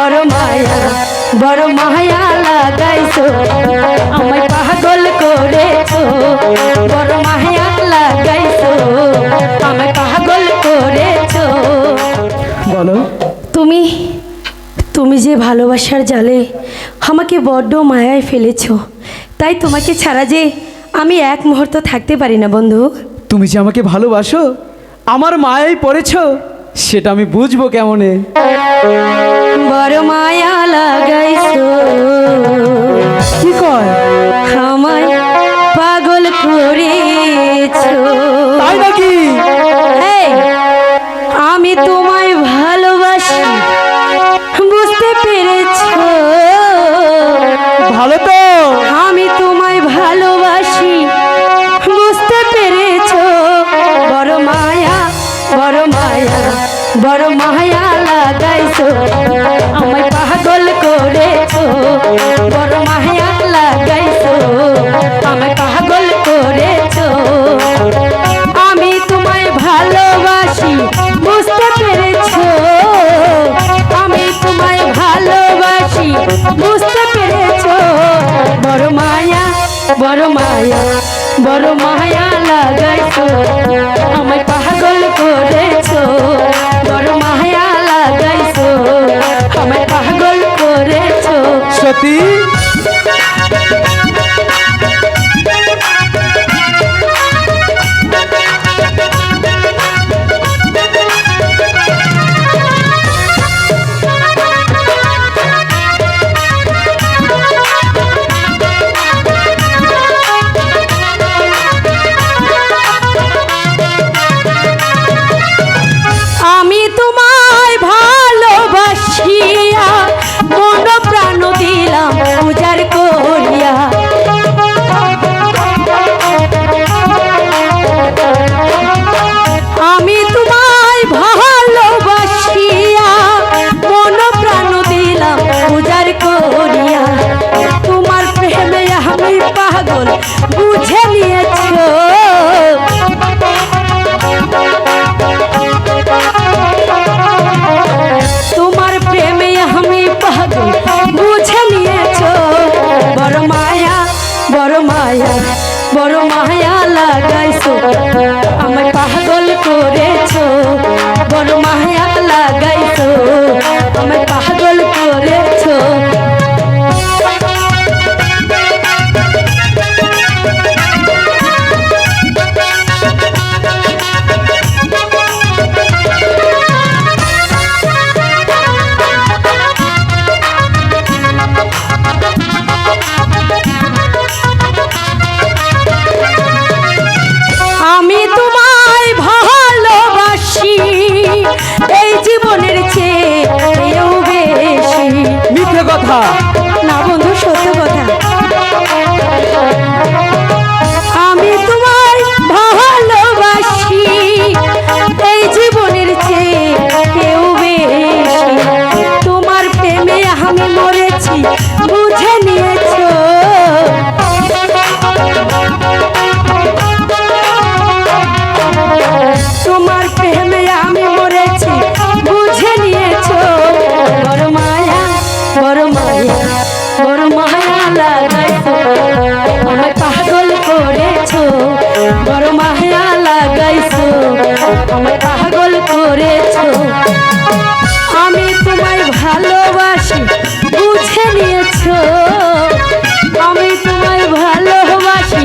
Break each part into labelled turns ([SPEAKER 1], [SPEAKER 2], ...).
[SPEAKER 1] বড় মায়া বড় মায়া লাগাইছো। আমায় পাগল করেছ বড় মায়া লাগাইছো। আমায় পাগল করেছ।
[SPEAKER 2] বলো।
[SPEAKER 1] তুমি তুমি যে ভালোবাসার জালে আমাকে বড্ড মায়ায় ফেলেছো তাই তোমাকে ছাড়া যে আমি এক মুহূর্ত থাকতে পারি না বন্ধু।
[SPEAKER 2] তুমি যে আমাকে ভালোবাসো আমার মায়াই পড়েছ সেটা আমি বুঝব কেমনে?
[SPEAKER 1] বড় মায়া লাগাইছো।
[SPEAKER 2] কি কয়?
[SPEAKER 1] আমায় পাগল করেছ।
[SPEAKER 2] তাই নাকি?
[SPEAKER 1] আমি তোমায় ভালোবাসি বুঝতে পেরেছ?
[SPEAKER 2] ভালো তো।
[SPEAKER 1] আমি তোমায় ভালোবাসি বুঝতে পেরেছ? বড় মায়া বড় মায়া বড় মায়া বুঝতে পেরেছ? বড় মায়া বড় মায়া বড় মায়া লাগাইছো। আমায় করিয়া তোমার প্রেমে আমি পাগল, বুঝে নিয়েছো। তোমার প্রেমে আমি পাগল, বুঝে নিয়েছো। বড় মায়া বড় মায়া বড় মায়া লাগাইছো। আমায় পাগল করেছ। বড় মায়া 啊. আমি তোমায় ভালোবাসি,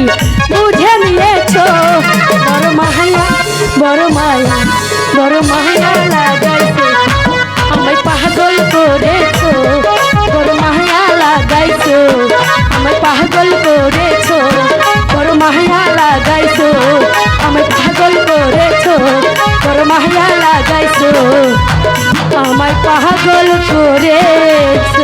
[SPEAKER 1] বুঝে নিয়েছো। বড় মায়া বড় মায়া বড় মায়া লাগাইছো। আমায় পাগল করেছ। বড় মায়া লাগাইছো। আমায় পাগল করেছ। বড় মায়া লাগাইছো। আমায় পাগল করেছ। বড় মায়া লাগাইছো। আমায় পাগল করেছ।